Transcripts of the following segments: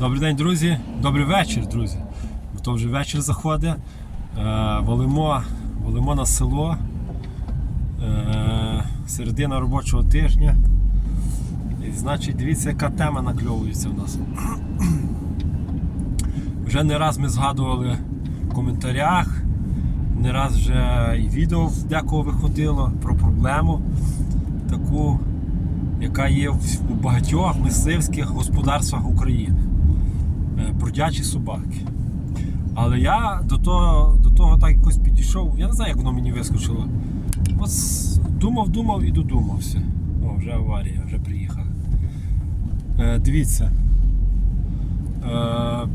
Добрий день, друзі. Добрий вечір, друзі. Бо То вже вечір заходить. Е, Валимо, валимо на село. Е, Середина робочого тижня. І значить, дивіться, яка тема накльовується в нас. Вже не раз ми згадували в коментарях, не раз вже і відео в декого виходило про проблему таку, яка є у багатьох мисливських господарствах України. Е, Бродячі собаки. Але я до того, до того так якось підійшов, я не знаю, як воно мені вискочило. От думав, думав і додумався. О, вже аварія, вже приїхали. Е, дивіться. Е,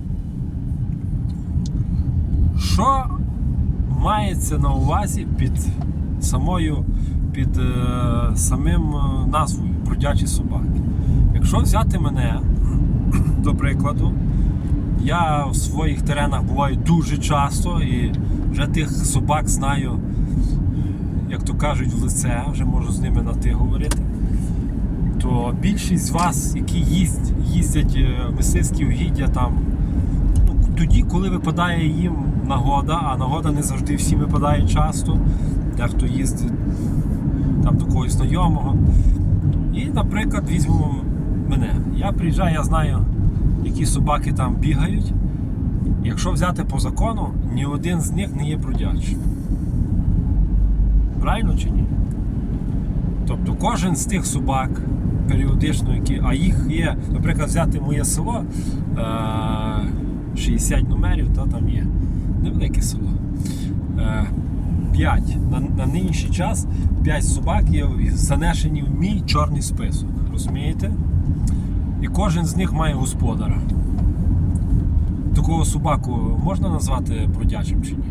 що мається на увазі під самою, під е, самим е, назвою бродячі собаки? Якщо взяти мене, до прикладу, я в своїх теренах буваю дуже часто і вже тих собак знаю, як то кажуть, в лице, вже можу з ними на ти говорити. То більшість з вас, які їздять, їздять е, в мисливські угіддя там, ну, тоді, коли випадає їм нагода, а нагода не завжди всім випадає часто, дехто їздить там до когось знайомого. І, наприклад, візьмемо мене. Я приїжджаю, я знаю, які собаки там бігають. Якщо взяти по закону, ні один з них не є бродячим. Правильно чи ні? Тобто кожен з тих собак періодично, які, а їх є, наприклад, взяти моє село е, 60 номерів, то там є невелике село. Е, 5. На, на нинішній час 5 собак є занесені в мій чорний список. Розумієте? І кожен з них має господаря. Такого собаку можна назвати бродячим чи ні?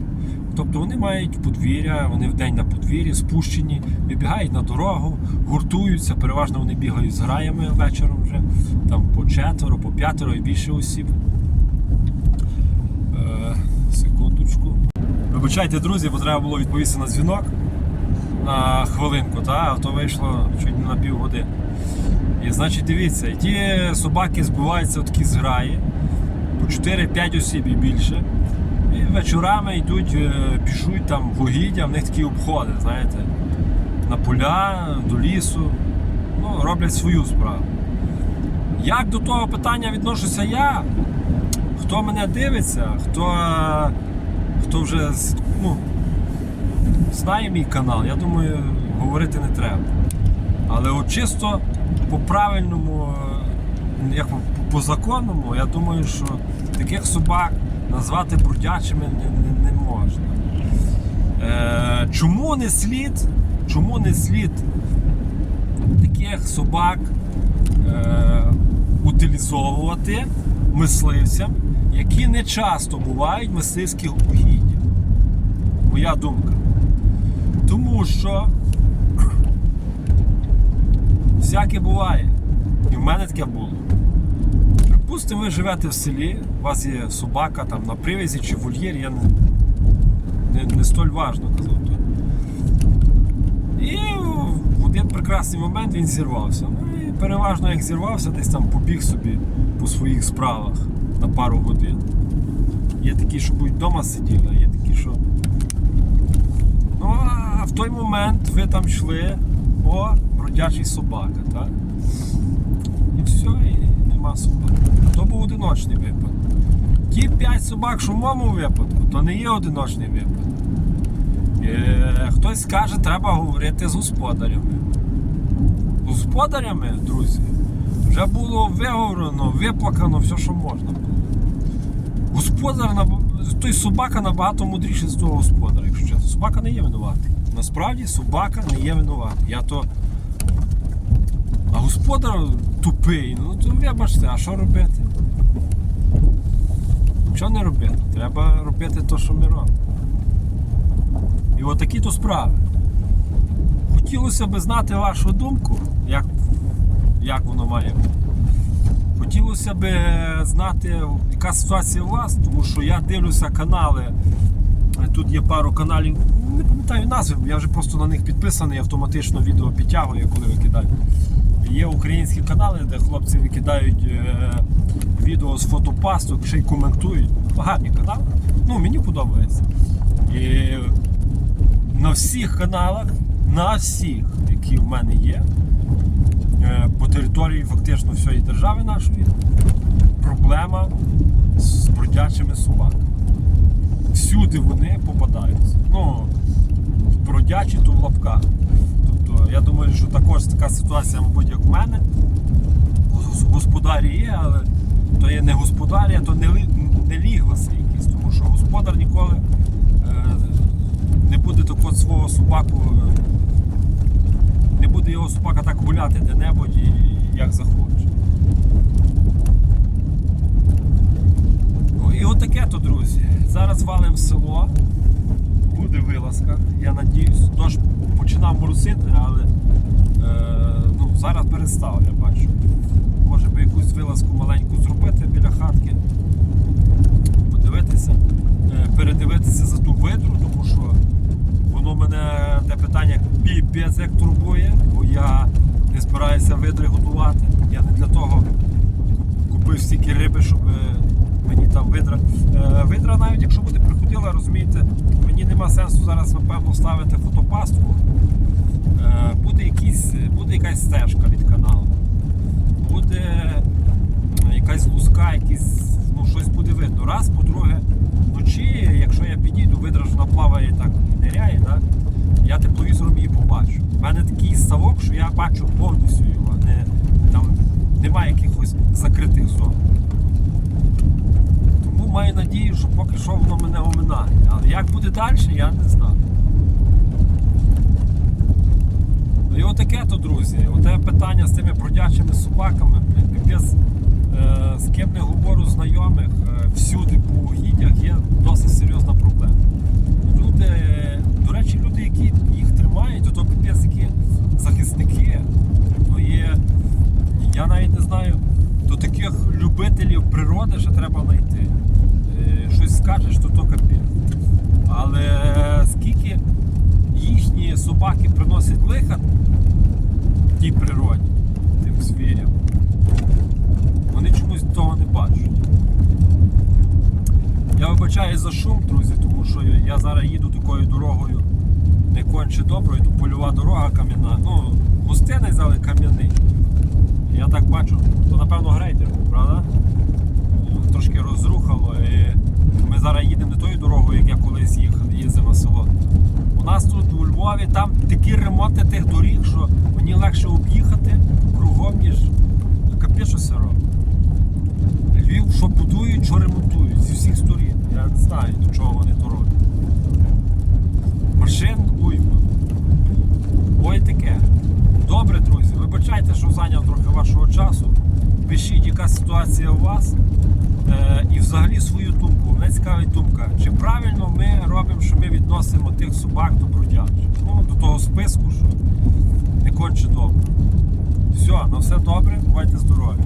Тобто вони мають подвір'я, вони вдень на подвір'ї, спущені, вибігають на дорогу, гуртуються, переважно вони бігають з граями вечором вже, там по четверо, по п'ятеро і більше осіб. Е, секундочку. Вибачайте, друзі, бо треба було відповісти на дзвінок на хвилинку, та? а то вийшло чуть не на півгодини. І значить, дивіться, ті собаки збиваються в такі зграї по 4-5 осіб і більше. І вечорами йдуть, е, пішуть там в угіддя, в них такі обходи, знаєте, на поля, до лісу. Ну, роблять свою справу. Як до того питання відношуся я, хто мене дивиться, хто, е, хто вже ну, знає мій канал, я думаю, говорити не треба. Але от чисто по правильному, е, як по, законному, я думаю, що таких собак назвати бродячими не, не, не можна. Е, чому не слід? Чому не слід таких собак е, утилізовувати мисливцям, які не часто бувають в мисливських угіддях? Моя думка. Тому що всяке буває. І в мене таке було. Припустимо, ви живете в селі, у вас є собака там на привязі чи в вольєрі, я не, не, не столь важно казав то. І в один прекрасний момент він зірвався. Ну і переважно як зірвався, десь там побіг собі по своїх справах на пару годин. Є такі, що будуть вдома сиділи, а є такі, що. Ну, а в той момент ви там йшли, о, бродячий собака, так? І все, і нема собак. То був одиночний випадок. Ті п'ять собак, що в моєму випадку, то не є одиночний випадок. Е, хтось скаже, треба говорити з господарями. З господарями, друзі, вже було виговорено, виплакано все, що можна було. Господар, той собака набагато мудріший з того господара, якщо чесно. Собака не є винуватий. Насправді собака не є винуватий. Я то. А господар тупий, ну то вибачте, а що робити? Що не робити? Треба робити те, що ми робимо. І отакі то справи. Хотілося б знати вашу думку, як, як воно має бути. Хотілося б знати, яка ситуація у вас, тому що я дивлюся канали. Тут є пару каналів, не пам'ятаю назви, я вже просто на них підписаний, автоматично відео підтягую, коли викидаю. Є українські канали, де хлопці викидають е, відео з фотопасток, ще й коментують. Гарні канали. Ну, мені подобається. І на всіх каналах, на всіх, які в мене є, е, по території фактично всієї держави нашої, проблема з бродячими собаками. Всюди вони попадаються. Ну, бродячі то в лапках. Я думаю, що також така ситуація, мабуть, як в мене. Гос- Господарі є, але то є не господарі, а то не, не лігваси якісь, тому що господар ніколи е, не буде такого свого собаку, е, не буде його собака так гуляти де-небудь як захоче. Ну і отаке то, друзі. Зараз валимо село. Буде вилазка, я надіюсь. Дощ починав моросити, але е, ну, зараз перестав, я бачу. Може би якусь вилазку маленьку зробити біля хатки, подивитися, е, передивитися за ту видру, тому що воно мене те питання піпець як турбує, бо я не збираюся видри готувати. Я не для того купив стільки риби, щоб е, мені там видра. Е, Видра навіть якщо буде приходила, розумієте, мені нема сенсу зараз напевно ставити фотопастку. Е, Буде, якийсь, буде якась стежка від каналу. Буде якась луска, якісь, ну, щось буде видно. Раз, по-друге, вночі, якщо я підійду, видра ж вона плаває так ниряє, да? я тепловізором її побачу. У мене такий ставок, що я бачу повністю його. Не, там немає якихось закритих зон. Маю надію, що поки що воно мене оминає. Але як буде далі, я не знаю. Ну І отаке то, друзі. Оте питання з тими бродячими собаками, піпець, е, з ким не говорю знайомих, е, всюди по угіддях є досить серйозна проблема. Люди, до речі, люди, які їх тримають, то, то які захисники, ну є, я навіть не знаю, до таких любителів природи ще треба знайти. Е, скажеш, то то капець. Але скільки їхні собаки приносять лиха тій природі, тим звірям, вони чомусь того не бачать. Я вибачаю за шум, друзі, тому що я зараз їду такою дорогою не конче доброю, тут польова дорога кам'яна. Ну, гостинець, але кам'яний. Я так бачу, то напевно грейдер, був, правда? Трошки розрухало. І ми зараз їдемо не тою дорогою, як я колись їхав, їздив на село. У нас тут у Львові там такі ремонти тих доріг, що мені легше об'їхати кругом, ніж все робить. Львів, що будують, що ремонтують зі всіх сторін. Я не знаю, до чого вони то роблять. Машин уйма. Ой таке. Добре, друзі, вибачайте, що зайняв трохи вашого часу. Пишіть, яка ситуація у вас. Е, і взагалі свою думку. Мене цікавить думка. Чи правильно ми робимо, що ми відносимо тих собак до бродячих? Ну, до того списку, що не конче добре. Все, на все добре, бувайте здорові.